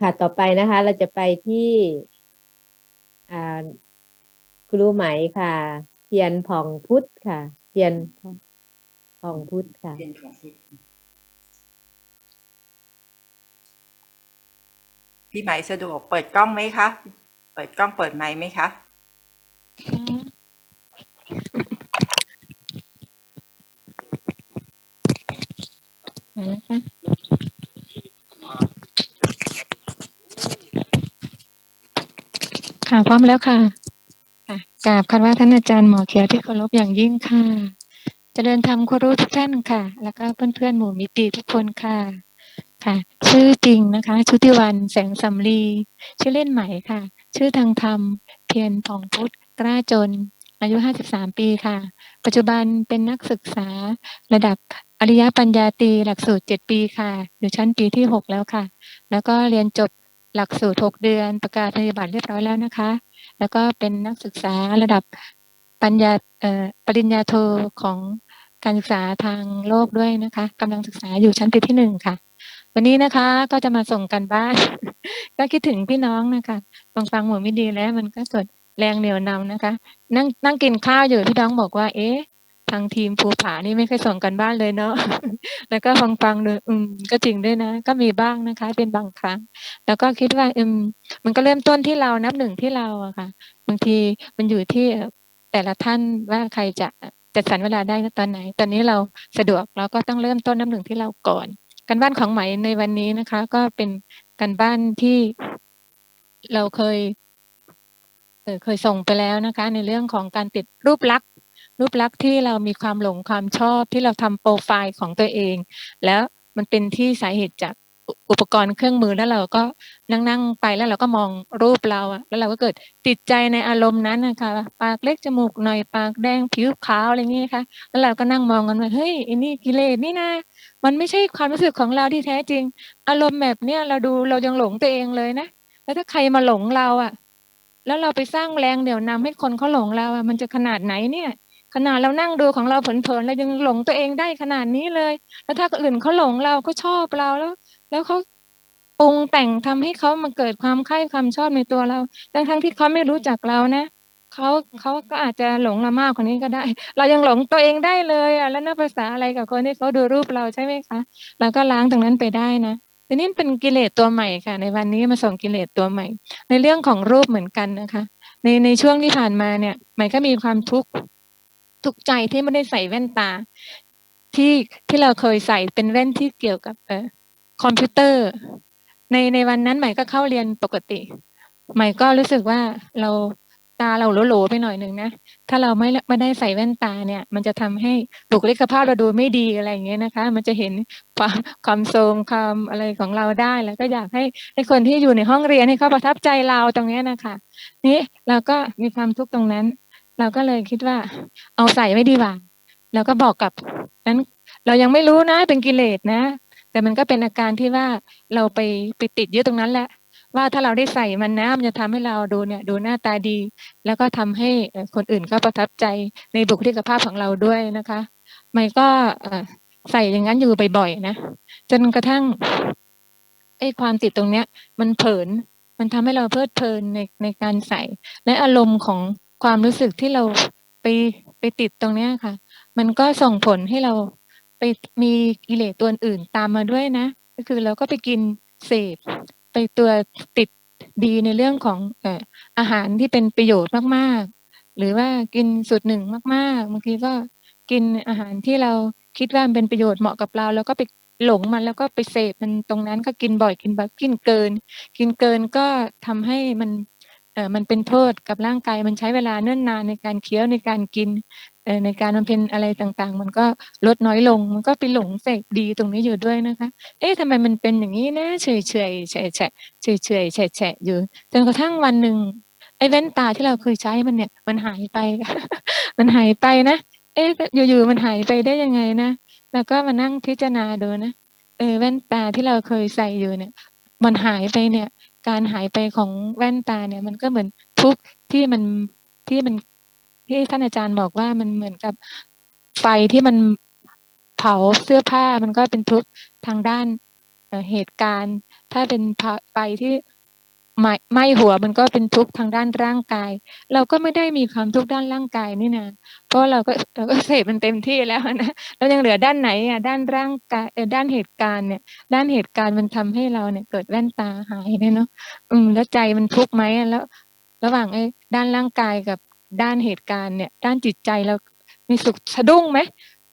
ค่ะต่อไปนะคะ เราจะไปที่อ่าครูไหมค่ะเทียนผ่องพุทธค่ะเทียนผ่องพุทธค่ะเรียนของพี่พี่ไหมสะดวกเปิดกล้องไหมคะ เปิดกล้องเปิดไมค์ไหมคะ ค่ะพร้อมแล้วค่ะค่ะกราบคันว่าท่านอาจารย์หมอเขียวที่เคารพอย่างยิ่งค่ะเจริญธรรมครูทุกท่านค่ะ แล้วก็เพื่อนๆหมู่มิตรีทุกคนค่ะค่ะ ชื่อจริงนะคะ ชุติวันแสงสำลีชื่อเล่นใหม่ค่ะ ชื่อทางธรรม เพียรผ่องพุทธกล้าจน อายุ 53 ปีค่ะ ปัจจุบันเป็นนักศึกษาระดับอริยปัญญาตรีหลักสูตร 7 ปีค่ะ อยู่ชั้นปีที่ 6 แล้วค่ะ แล้วก็เรียนจบ หลักสูตร6เดือนประกาศนียบัตรเรียบร้อยแล้วนะคะ แล้วก็เป็นนักศึกษาระดับปัญญาปริญญาโทของการศึกษาทางโลกด้วยนะคะกำลังศึกษาอยู่ชั้นปีที่หนึ่งค่ะ วันนี้นะคะก็จะมาส่งกันบ้าน ก็คิดถึงพี่น้องนะคะฟังฟังหมดไม่ดีแล้ว มันก็เกิดแรงเหนียวนำนะคะ นั่งนั่งกินข้าวอยู่พี่น้องบอกว่า เอ๊ะ ทางทีมภูผานี่ไม่เคยส่งกันบ้านเลยเนาะ แล้วก็ฟังฟังดูอืม ก็จริงด้วยนะ ก็มีบ้างนะคะ เป็นบางครั้ง แล้วก็คิดว่าอืมมันก็เริ่มต้นที่เรานับหนึ่งที่เราอะค่ะ บางทีมันอยู่ที่แต่ละท่านว่าใครจะจัดสรรเวลาได้ตอนไหน ตอนนี้เราสะดวกเราก็ต้องเริ่มต้นนับหนึ่งที่เราก่อน การบ้านของไหมในวันนี้นะคะ ก็เป็นการบ้านที่เราเคยเเคยส่งไปแล้วนะคะ ในเรื่องของการติดรูปลักษณ์ รูปลักษณ์ที่เรามีความหลงความชอบที่เราทำโปรไฟล์ของตัวเอง แล้วมันเป็นที่สาเหตุจากอุปกรณ์เครื่องมือแล้วเราก็นั่งนั่งๆไปแล้วเราก็มองรูปเราอะแล้วเราก็เกิดติดใจในอารมณ์นั้นนะคะปากเล็กจมูกหน่อยปากแดงผิวขาวอะไรอย่างเงี้ยค่ะ แล้วเราก็นั่งมองกันว่าเฮ้ยอ้นี่กิเลสนี่นะมันไม่ใช่ความรู้สึกของเราที่แท้จริง อารมณ์แบบเนี้ยเราดูเรายังหลงตัวเองเลยนะแล้วถ้าใครมาหลงเราอะแล้วเราไปสร้างแรงเดี่ยวนำให้คนเขาหลงเราอะมันจะขนาดไหนเนี่ย ขนาดเรานั่งดูของเราเผลอๆเรายังหลงตัวเองได้ขนาดนี้เลย แล้วถ้าคนอื่นเขาหลงเราก็ชอบเราแล้ว แล้วเขาปรุงแต่งทำให้เขามาเกิดความใคร่ความชอบในตัวเราทั้งทั้งที่เขาไม่รู้จักเรานะเขาเขาก็อาจจะหลงเรามากกว่านี้ก็ได้ เรายังหลงตัวเองได้เลยอะแล้วน่าภาษาอะไรกับคนที่เขาดูรูปเราใช่ไหมคะเราก็ล้างตรงนั้นไปได้นะทีนี้เป็นกิเลสตัวใหม่ค่ะ ในวันนี้มาส่งกิเลสตัวใหม่ ในเรื่องของรูปเหมือนกันนะคะ ในในช่วงที่ผ่านมาเนี่ยใหม่ก็มีความทุกข์ ทุกข์ใจที่ไม่ได้ใส่แว่นตา ที่ที่เราเคยใส่เป็นแว่นที่เกี่ยวกับเอ่อคอมพิวเตอร์ ในในวันนั้นใหม่ก็เข้าเรียนปกติ ใหม่ก็รู้สึกว่าเราตาเราโหลๆไปหน่อยหนึ่งนะ ถ้าเราไม่ไม่ได้ใส่แว่นตาเนี่ย มันจะทำให้บุคลิกภาพเราดูไม่ดีอะไรอย่างเงี้ยนะคะ มันจะเห็นความความโทรมความอะไรของเราได้ แล้วก็อยากให้ให้คนที่อยู่ในห้องเรียนให้เขาประทับใจเราตรงเนี้ยนะคะ นี่เราก็มีความทุกข์ตรงนั้น เราก็เลยคิดว่า เอาใส่ไม่ดีกว่าแล้วก็บอกกับนั้น เรายังไม่รู้นะเป็นกิเลสนะ แต่มันก็เป็นอาการที่ว่าเราไปไปติดยึดตรงนั้นแหละ ว่าถ้าเราได้ใส่มันนะมันจะทำให้เราดูเนี่ย ดูหน้าตาดี แล้วก็ทำให้คนอื่นก็ประทับใจในบุคลิกภาพของเราด้วยนะคะไม่ก็ใส่อย่างนั้นอยู่บ่อยๆนะจนกระทั่งไอ้ความติดตรงเนี้ย มันเผลนมันทำให้เราเพลิดเพลินในในการใส่และอารมณ์ของ ความรู้สึกที่เราไปไปติดตรงเนี้ยค่ะ มันก็ส่งผลให้เราไปมีกิเลสตัวอื่นตามมาด้วยนะ ก็คือเราก็ไปกินเสพไปตัวติดดีในเรื่องของอาหารที่เป็นประโยชน์มากๆ หรือว่ากินสูตรหนึ่งมากๆบางทีก็กินอาหารที่เราคิดว่ามันเป็นประโยชน์เหมาะกับเรา แล้วก็ไปหลงมันแล้วก็ไปเสพมันตรงนั้นก็กินบ่อยกินแบบกินเกิน กินเกินก็ทำให้มัน เออมันเป็นโทษกับร่างกายมันใช้เวลาเนิ่นนานในการเคี้ยวในการกินเออในการบำเพ็ญอะไรต่างๆ มันก็ลดน้อยลง มันก็ไปหลงเสพดีตรงนี้อยู่ด้วยนะคะ เอ๊ะทำไมมันเป็นอย่างนี้นะเฉยเฉยๆแฉะแฉะเฉยเฉยแฉะแฉะอยู่จนกระทั่งวันหนึ่งไอ้แว่นตาที่เราเคยใช้มันเนี่ย มันหายไป มันหายไปนะ เอ๊ะอยู่ๆมันหายไปได้ยังไงนะแล้วก็มานั่งพิจารณาดูนะเออแว่นตาที่เราเคยใส่อยู่เนี่ย มันหายไปเนี่ย การหายไปของแว่นตาเนี่ย มันก็เหมือนทุกที่มันที่มันที่ท่านอาจารย์บอกว่ามันเหมือนกับไฟที่มันเผาเสื้อผ้ามันก็เป็นทุกทางด้านเหตุการณ์ ถ้าเป็นไฟที่ ไหม้ไหม้หัวมันก็เป็นทุกข์ทางด้านร่างกาย เราก็ไม่ได้มีความทุกข์ด้านร่างกายนี่นะเพราะเราก็เราก็เสพมันเต็มที่แล้วนะแล้วยังเหลือด้านไหนอะด้านร่างกายด้านเหตุการณ์เนี่ย ด้านเหตุการณ์มันทำให้เราเนี่ย เกิดแว่นตาหายเนี่ยเนาะอืมแล้วใจมันทุกข์ไหมแล้ว ระหว่างไอ้ด้านร่างกายกับด้านเหตุการณ์เนี่ย ด้านจิตใจเรามีสุขสะดุ้งไหม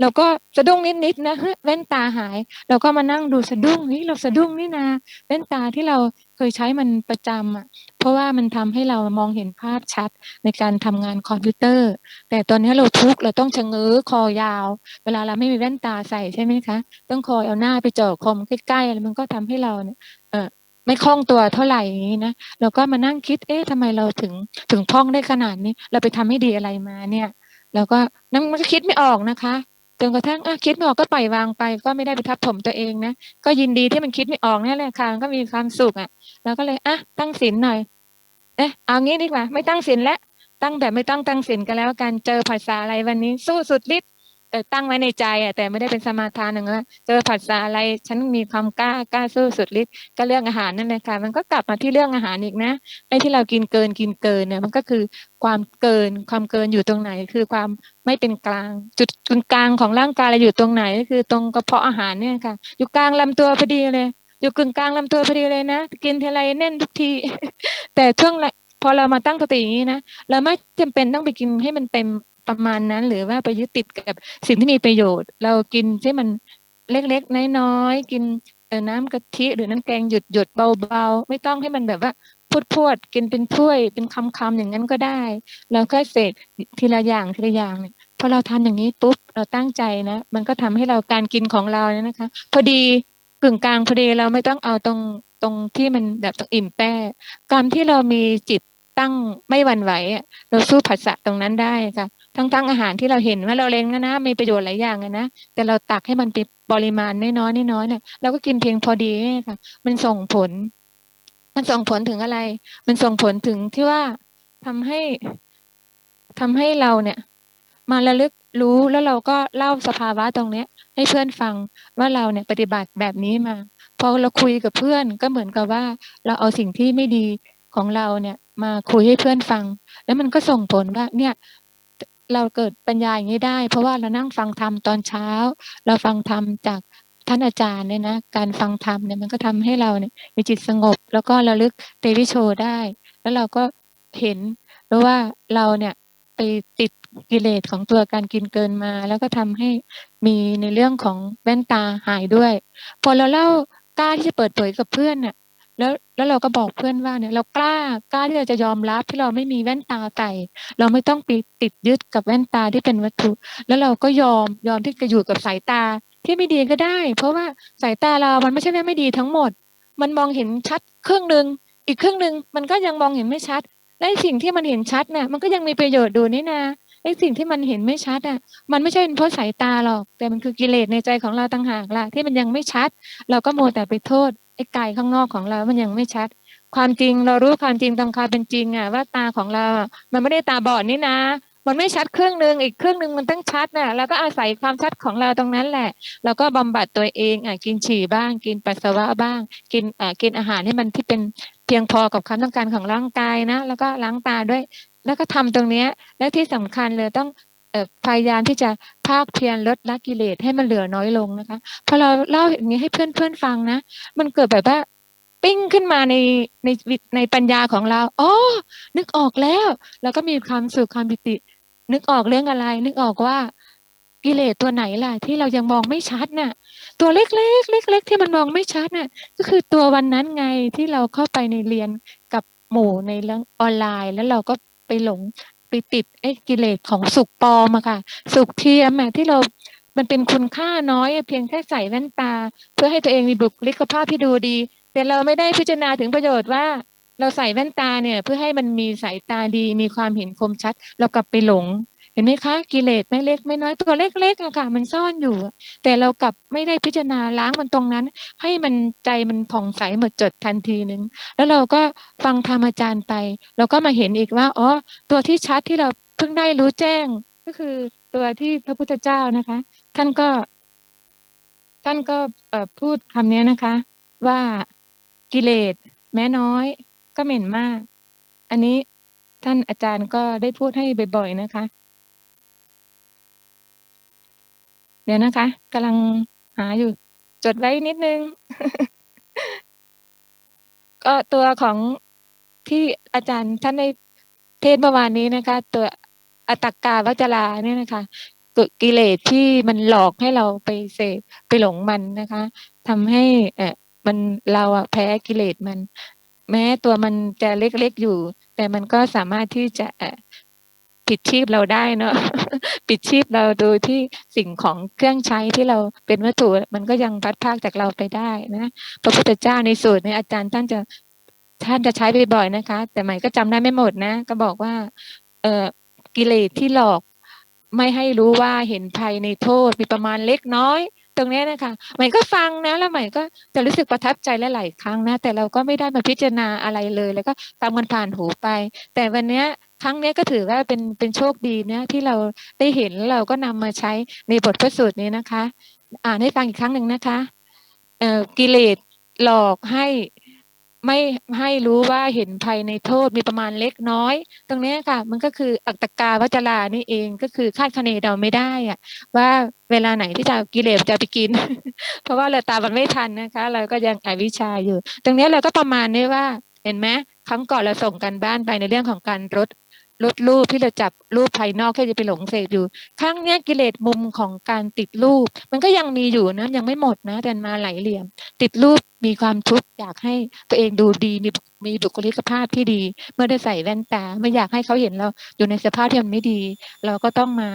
เราก็สะดุ้งนิดๆนะเฮ้ยแว่นตาหาย เราก็มานั่งดูสะดุ้งนี่เราสะดุ้งนี่นาแว่นตาที่เรา เคยใช้มันประจำอะเพราะว่ามันทำให้เรามองเห็นภาพชัดในการทำงานคอมพิวเตอร์ แต่ตอนนี้เราทุกข์เราต้องชะเง้อคอยาว เวลาเราไม่มีแว่นตาใส่ใช่ไหมคะต้องคอยเอาหน้าไปเจ่อคอมใกล้ๆแล้วมันก็ทำให้เราเนี่ยเออไม่คล่องตัวเท่าไหร่อย่างนี้นะเราก็มานั่งคิดเอ๊ะทำไมเราถึงถึงพร่องได้ขนาดนี้ เราไปทำให้ดีอะไรมาเนี่ยแล้วก็นั่งมันก็คิดไม่ออกนะคะ นกระทั่งคิดไม่ออกก็ปล่อยวางไป ก็ไม่ได้ไปทับถมตัวเองนะก็ยินดีที่มันคิดไม่ออกนี่แหละค่ะมันก็มีความสุขอะเราก็เลยอะตั้งศีลหน่อย เอ๊ะเอางี้ดีกว่า ไม่ตั้งศีลแล้วตั้งแบบไม่ต้องตั้งศีลกันแล้วกันเจอภาษาอะไรวันนี้สู้สุดฤทธิ์ แต่ตั้งไว้ในใจอะแต่ไม่ได้เป็นสมาทานหนึ่งว่าเจอภาษาอะไรฉันมีความกล้ากล้าสู้สุดฤทธิ์ก็เรื่องอาหารนั่นแหละค่ะ มันก็กลับมาที่เรื่องอาหารอีกนะไอ้ที่เรากินเกินกินเกินเนี่ยมันก็คือความเกินความเกินอยู่ตรงไหน คือความไม่เป็นกลาง จุดกึ่งกลางของร่างกายเราอยู่ตรงไหนก็คือตรงกระเพาะอาหารเนี่ยค่ะ อยู่กลางลำตัวพอดีเลย อยู่กึ่งกลางลำตัวพอดีเลยนะกินทีไรแน่นทุกที แต่ช่วงพอเรามาตั้งสติอย่างนี้นะเราไม่จำเป็นต้องไปกินให้มันเต็ม ประมาณนั้น หรือว่าไปยึดติดกับสิ่งที่มีประโยชน์ เรากินที่มันเล็กๆน้อยๆกินน้ำกะทิหรือน้ำแกงหยุดหยุดๆเบาๆ ไม่ต้องให้มันแบบว่าพูดพวดๆกินเป็นถ้วยเป็นคำๆอย่างนั้นก็ได้เราก็เสกทีละอย่างทีละอย่างเนี่ยพอเราทำอย่างนี้ปุ๊บเราตั้งใจนะมันก็ทำให้เราการกินของเราเนี่ยนะคะ พอดีกึ่งกลางพอดีเราไม่ต้องเอาตรงตรงที่มันแบบต้องอิ่มแป้การที่เรามีจิตตั้งไม่หวั่นไหวเราสู้ผัสสะตรงนั้นได้ค่ะ ทั้งทั้งอาหารที่เราเห็นว่าเราเล็งนะนะมีประโยชน์หลายอย่างนะแต่เราตักให้มันเป็นปริมาณน้อยๆน้อยๆเนี่ยเราก็กินเพียงพอดีค่ะ มันส่งผล มันส่งผลถึงอะไร มันส่งผลถึงที่ว่าทำให้ทำให้เราเนี่ย มาระลึกรู้แล้วเราก็เล่าสภาวะตรงเนี้ย ให้เพื่อนฟังว่าเราเนี่ยปฏิบัติแบบนี้มาพอเราคุยกับเพื่อนก็เหมือนกับว่า เราเอาสิ่งที่ไม่ดีของเราเนี่ย มาคุยให้เพื่อนฟัง แล้วมันก็ส่งผลว่า เนี่ย เราเกิดปัญญาอย่างนี้ได้ เพราะว่าเรานั่งฟังธรรมตอนเช้า เราฟังธรรมจากท่านอาจารย์เนี่ยนะการฟังธรรมเนี่ยมันก็ทำให้เราเนี่ยมีจิตสงบ แล้วก็ระลึกเตวิโชได้ แล้วเราก็เห็นแล้วว่าเราเนี่ยไปติดกิเลสของตัวการกินเกินมา แล้วก็ทำให้มีในเรื่องของแว่นตาหายด้วย พอเราเล่ากล้าที่จะเปิดเผยกับเพื่อนเนี่ย แล้วแล้วเราก็บอกเพื่อนว่าเนี่ยเรากล้ากล้าที่เราจะยอมรับที่เราไม่มีแว่นตาใส่เราไม่ต้องไปติดยึดกับแว่นตาที่เป็นวัตถุ แล้วเราก็ยอมยอมที่จะอยู่กับสายตาที่ไม่ดีก็ได้ เพราะว่าสายตาเรามันไม่ใช่แว่ไม่ดีทั้งหมด มันมองเห็นชัดครึ่งหนึ่งอีกครึ่งหนึ่งมันก็ยังมองเห็นไม่ชัดและไอ้สิ่งที่มันเห็นชัดน่ะมันก็ยังมีประโยชน์ดูนี่นาไอ้สิ่งที่มันเห็นไม่ชัดอะ มันไม่ใช่เป็นเพราะสายตาหรอก แต่มันคือกิเลสในใจของเราต่างหากล่ะ ที่มันยังไม่ชัด เราก็โมแต่ไปโทษ ไอ้กายข้างนอกของเรา มันยังไม่ชัด ความจริงเรารู้ความจริงตามความเป็นจริงอะว่าตาของเรา มันไม่ได้ตาบอดนี่นะ มันไม่ชัดครึ่งหนึ่งอีกครึ่งหนึ่งมันต้องชัดน่ะแล้วก็อาศัยความชัดของเราตรงนั้นแหละแล้วก็บำบัดตัวเองอะกินฉี่บ้าง กินปัสสาวะบ้าง กินอ่ากินอาหารให้มันที่เป็นเพียงพอกับความต้องการของร่างกายนะ แล้วก็ล้างตาด้วย แล้วก็ทำตรงเนี้ยและที่สำคัญเลยต้อง พยายามที่จะภาคเพียรลดละกิเลสให้มันเหลือน้อยลงนะคะพอเราเล่าอย่างนี้ให้เพื่อนเพื่อนๆฟังนะ มันเกิดแบบว่าปิ้งขึ้นมาในในในปัญญาของเราอ๋อนึกออกแล้ว แล้วก็มีความสุขความปิติ นึกออกเรื่องอะไร นึกออกว่ากิเลสตัวไหนล่ะ ที่เรายังมองไม่ชัดน่ะ ตัวเล็กๆเล็ก ๆ ที่มันมองไม่ชัดน่ะ ก็คือตัววันนั้นไงที่เราเข้าไปในเรียนกับหมู่ในเรื่องออนไลน์ แล้วเราก็ไปหลง ไปติดไอ้กิเลสของสุขปลอมอะค่ะ สุขเทียมอะที่เรา มันเป็นคุณค่าน้อยเพียงแค่ใส่แว่นตา เพื่อให้ตัวเองมีบุคลิกภาพที่ดูดี แต่เราไม่ได้พิจารณาถึงประโยชน์ว่าเราใส่แว่นตาเนี่ย เพื่อให้มันมีสายตาดีมีความเห็นคมชัด เรากลับไปหลง เห็นไหมคะกิเลสไม่เล็กไม่น้อยตัวเล็กๆอะค่ะ มันซ่อนอยู่ แต่เรากลับไม่ได้พิจารณาล้างมันตรงนั้น ให้มันใจมันผ่องใสหมดจดทันทีหนึ่งแล้วเราก็ฟังธรรมอาจารย์ไป เราก็มาเห็นอีกว่าอ๋อตัวที่ชัดที่เราเพิ่งได้รู้แจ้ง ก็คือตัวที่พระพุทธเจ้านะคะ ท่านก็ ท่านก็พูดคำนี้นะคะ ว่ากิเลสแม้น้อยก็เหม็นมาก อันนี้ท่านอาจารย์ก็ได้พูดให้บ่อยๆนะคะ เดี๋ยวนะคะ กำลังหาอยู่ จดไว้นิดนึง ก็ตัวของที่อาจารย์ท่านได้เทศเมื่อวานนี้นะคะ ตัวอตตกกาวัจราเนี่ยนะคะก,กิเลสที่มันหลอกให้เราไปเสพไปหลงมันนะคะทำให้เออมันเราอะแพ้กิเลสมัน แม้ตัวมันจะเล็กๆอยู่ แต่มันก็สามารถที่จะเอ ปิดชีพเราได้เนาะปิดชีพเราโดยที่สิ่งของเครื่องใช้ที่เราเป็นวัตถุมันก็ยังพัดพากจากเราไปได้นะพระพุทธเจ้าในสูตรในยอาจารย์ท่านจะท่านจะใช้บ่อยๆนะคะ แต่ใหม่ก็จำได้ไม่หมดนะ ก็บอกว่า เอ่อกิเลสที่หลอกไม่ให้รู้ว่าเห็นภัยในโทษมีประมาณเล็กน้อย ตรงนี้นะคะใหม่ก็ฟังนะแล้วใหม่ก็จะรู้สึกประทับใจหลายๆครั้งนะ แต่เราก็ไม่ได้มาพิจารณาอะไรเลย แล้วก็ตามกันผ่านหูไป แต่วันเนี้ย ครั้งนี้ก็ถือว่าเป็นเป็นโชคดีนะที่เราได้เห็นเราก็นำมาใช้ในบทพระสูตรนี้นะคะ อ่านให้ฟังอีกครั้งหนึ่งนะคะเอ่อกิเลสหลอกให้ไม่ให้รู้ว่าเห็นภัยในโทษมีประมาณเล็กน้อย ตรงนี้ค่ะ มันก็คืออัตตกาวัจรานี่เองก็คือคาดคะเนเดาไม่ได้อะว่าเวลาไหนที่จะกิเลสจะไปกิน เพราะว่าเราตามันไม่ทันนะคะ เราก็ยังอวิชาอยู่ ตรงนี้เราก็ประมาณนี้ว่า เห็นไหมครั้งก่อนเราส่งกันบ้านไปในเรื่องของการลด ลดรูปที่เราจับรูปภายนอกที่จะไปหลงเสพอยู่ครั้งเนี้ยกิเลสมุมของการติดรูป มันก็ยังมีอยู่นะยังไม่หมดนะแต่มาไหลเหลี่ยม ติดรูปมีความทุกข์อยากให้ตัวเองดูดีมีมีบุคลิกภาพที่ดี เมื่อได้ใส่แว่นตาไม่อยากให้เขาเห็นเราอยู่ในสภาพที่มันไม่ดี เราก็ต้องมา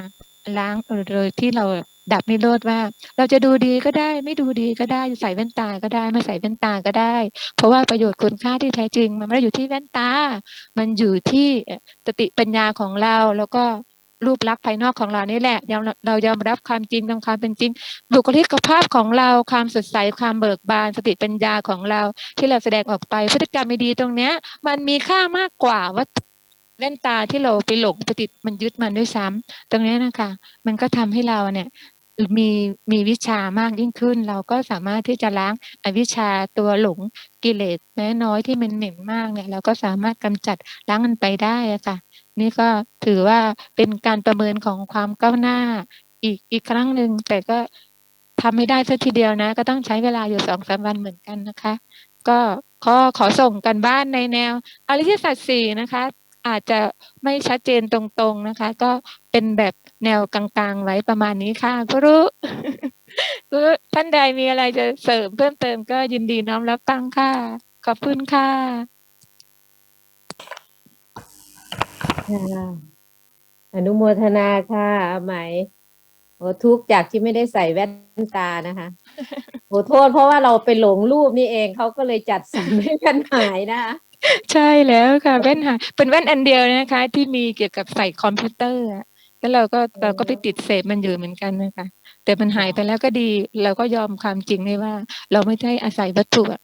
ล้างโดยที่เรา ดับนิโรธว่า เราจะดูดีก็ได้ ไม่ดูดีก็ได้ใส่แว่นตาก็ได้ไม่ใส่แว่นตาก็ได้ เพราะว่าประโยชน์คุณค่าที่แท้จริง มันไม่ได้อยู่ที่แว่นตา มันอยู่ที่สติปัญญาของเราแล้วก็รูปลักษณ์ภายนอกของเรานี่แหละเรายอมรับความจริงตามความเป็นจริง บุคลิกภาพของเราความสดใสความเบิกบานสติปัญญาของเรา ที่เราแสดงออกไปพฤติกรรมไม่ดีตรงเนี้ย มันมีค่ามากกว่าว่าแว่นตาที่เราไปหลงไปติดมันยึดมันด้วยซ้ำตรงเนี้ยนะคะ มันก็ทำให้เราเนี่ย มีมีวิชามากยิ่งขึ้น เราก็สามารถที่จะล้างอวิชชาตัวหลงกิเลสแม้น้อยที่มันเหม็นมากเนี่ย เราก็สามารถกำจัดล้างมันไปได้ค่ะ นี่ก็ถือว่าเป็นการประเมินของความก้าวหน้า อีกอีกครั้งหนึ่งแต่ก็ทำไม่ได้สักทีเดียวนะ ก็ต้องใช้เวลาอยู่สองสามวันเหมือนกันนะคะ ก็ขอขอส่งกันบ้านในแนวอริยสัจสี่นะคะ อาจจะไม่ชัดเจนตรงๆนะคะ ก็เป็นแบบ แนวกลางๆ ไว้ประมาณนี้ค่ะก็รู้ก็ท่านใดมีอะไรจะเสริมเพิ่มเติมก็ยินดีน้อมรับฟังค่ะ ขอบคุณค่ะค่ะอนุโมทนาค่ะอาไหมโอ้ทุกข์จากที่ไม่ได้ใส่แว่นตานะคะโอ้โทษเพราะว่าเราไปหลงรูปนี่เองเขาก็เลยจัดสรรให้กันหายนะคะใช่แล้วค่ะแว่นหายเป็นแว่นอันเดียวนะคะ ที่มีเกี่ยวกับใส่คอมพิวเตอร์อะ แล้วเราก็เราก็ไปติดเสพมันอยู่เหมือนกันนะคะ แต่มันหายไปแล้วก็ดี เราก็ยอมความจริงเลยว่า เราไม่ได้อาศัยวัตถุอะ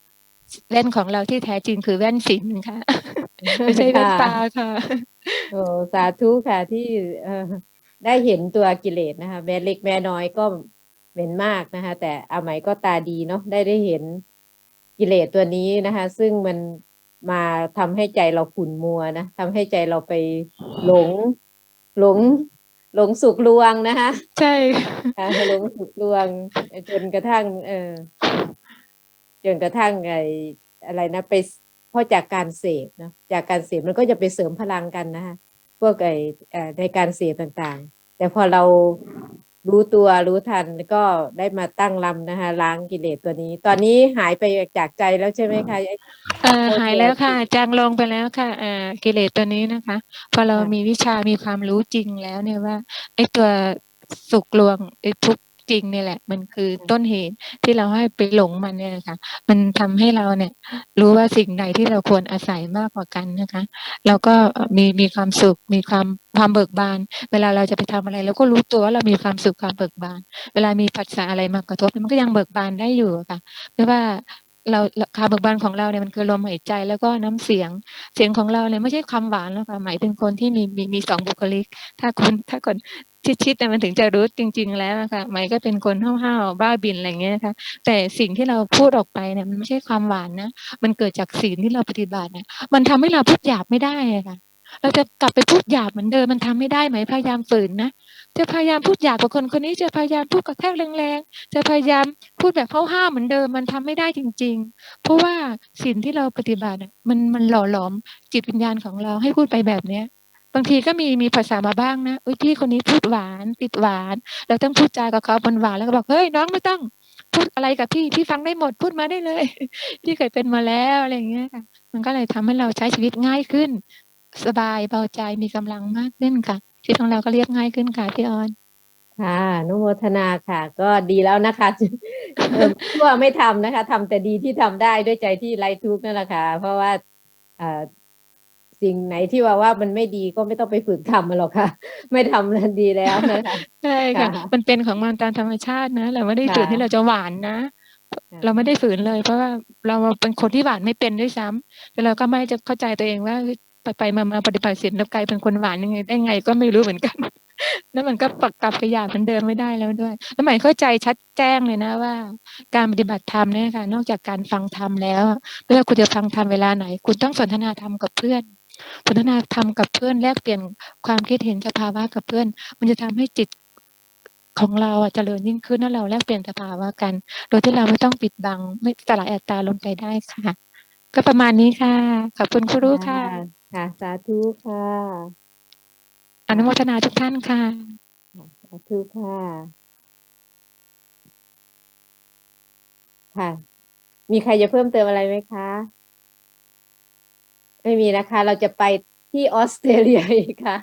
แว่นของเราที่แท้จริงคือแว่นศิลป์ค่ะ ไม่ใช่แว่นตาค่ะโอ้สาธุค่ะที่เออได้เห็นตัวกิเลสนะคะแม้เล็กแม้น้อยก็เหม็นมากนะคะ แต่อาไหมก็ตาดีเนาะได้ได้เห็นกิเลสตัวนี้นะคะ ซึ่งมันมาทำให้ใจเราขุ่นมัวนะทำให้ใจเราไปหลงหลง หลงสุขลวงนะคะใช่ค่ะหลงสุขลวง จนกระทั่ง เออจนกระทั่งไออะไรนะไปเพราะจากการเสพเนอะจากการเสพมันก็จะไปเสริมพลังกันนะคะพวกไอเอ่อในการเสพต่างๆ แต่พอเรา รู้ตัวรู้ทันก็ได้มาตั้งลำนะคะ ล้างกิเลสตัวนี้ ตอนนี้หายไปจากใจแล้วใช่ไหมคะไอ้เอ่อโอเคหายแล้วค่ะ จางลงไปแล้วค่ะเอ่อกิเลสตัวนี้นะคะ พอเราค่ะมีวิชามีความรู้จริงแล้วเนี่ยว่าไอ้ตัวสุขลวงไอ้ทุกข์ จริงเนี่ยแหละ มันคือต้นเหตุที่เราให้ไปหลงมันเนี่ยนะคะมันทำให้เราเนี่ย รู้ว่าสิ่งใดที่เราควรอาศัยมากกว่ากันนะคะ แล้วก็มีมีความสุข มีความความเบิกบาน เวลาเราจะไปทำอะไรเราก็รู้ตัวว่าเรามีความสุขความเบิกบาน เวลามีผัสสะอะไรมากระทบมันก็ยังเบิกบานได้อยู่ค่ะเพราะว่าเราความเบิกบานของเราเนี่ยมันคือลมหายใจแล้วก็น้ำเสียง เสียงของเราเนี่ยไม่ใช่ความหวานแล้วค่ะหมายถึงคนที่มีมีมีสองบุคลิก ถ้าคนถ้าคน ชิดๆแต่มันถึงจะรู้จริง ๆ แล้วอะค่ะไหมก็เป็นคนห้าวๆบ้าบินอะไรเงี้ยนะคะแต่สิ่งที่เราพูดออกไปเนี่ยมันไม่ใช่ความหวานนะมันเกิดจากศีลที่เราปฏิบัติเนี่ยมันทำให้เราพูดหยาบไม่ได้ค่ะเราจะกลับไปพูดหยาบเหมือนเดิมมันทำไม่ได้ไหมพยายามฝืนนะจะพยายามพูดหยาบกับคนคนนี้จะพยายามพูดกระแทกแรงๆจะพยายามพูดแบบห้าวๆเหมือนเดิมมันทำไม่ได้จริง ๆ เพราะว่าสิ่งที่เราปฏิบัติมันมันหล่อหลอมจิตวิญญาณของเราให้พูดไปแบบเนี้ย บางทีก็มีมีภาษามาบ้างนะเอ้ยพี่คนนี้พูดหวานติดหวาน เราต้องพูดจากับเขาบนหวานแล้วก็บอกเฮ้ยน้องไม่ต้องพูดอะไรกับพี่พี่ฟังได้หมดพูดมาได้เลย พี่เคยเป็นมาแล้วอะไรอย่างเงี้ยค่ะมันก็เลยทำให้เราใช้ชีวิตง่ายขึ้น สบายเบาใจมีกำลังมากขึ้นค่ะชีวิตของเราก็เรียบง่ายขึ้นค่ะพี่ออนค่ะนุโมทนาค่ะ ก็ดีแล้วนะคะชั่วไม่ทำนะคะทำแต่ดีที่ทำได้ด้วยใจที่ไร้ทุกข์นั่นแหละค่ะ เพราะว่าเอ่อ สิ่งไหนที่ว่าว่ามันไม่ดีก็ไม่ต้องไปฝึกทำมันหรอกค่ะ ไม่ทำนั้นดีแล้วนะคะใช่ค่ะค่ะ มันเป็นของมันตามธรรมชาตินะ เราไม่ได้ฝืนค่ะที่เราจะหวานนะค่ะเราไม่ได้ฝืนเลย เพราะว่าเราเป็นคนที่หวานไม่เป็นด้วยซ้ำแต่เราก็ไม่จะเข้าใจตัวเองว่าไปไปมามาปฏิบัติศีลแล้วกลายเป็นคนหวานยังไง ได้ไงก็ไม่รู้เหมือนกันแล้วมันก็ปรับกลับไปหยาบเหมือนเดิมไม่ได้แล้วด้วย แล้วหมายเข้าใจชัดแจ้งเลยนะว่า การปฏิบัติธรรมเนี่ยค่ะ นอกจากการฟังธรรมแล้วอะไม่ว่าคุณจะฟังธรรมเวลาไหน คุณต้องสนทนาธรรมกับเพื่อน สนทนาธรรมกับเพื่อนแลกเปลี่ยนความคิดเห็นสภาวะกับเพื่อน มันจะทำให้จิตของเราอะเจริญยิ่งขึ้นแล้วเราแลกเปลี่ยนสภาวะกัน โดยที่เราไม่ต้องปิดบัง ไม่สลายอัตตาลงไปได้ค่ะ ก็ประมาณนี้ค่ะขอบคุณครูรู้ค่ะ ค่ะสาธุค่ะอนุโมทนาทุกท่านค่ะสาธุค่ะค่ะ มีใครจะเพิ่มเติมอะไรไหมคะ ไม่มีนะคะ เราจะไปที่ออสเตรเลียอีกค่ะ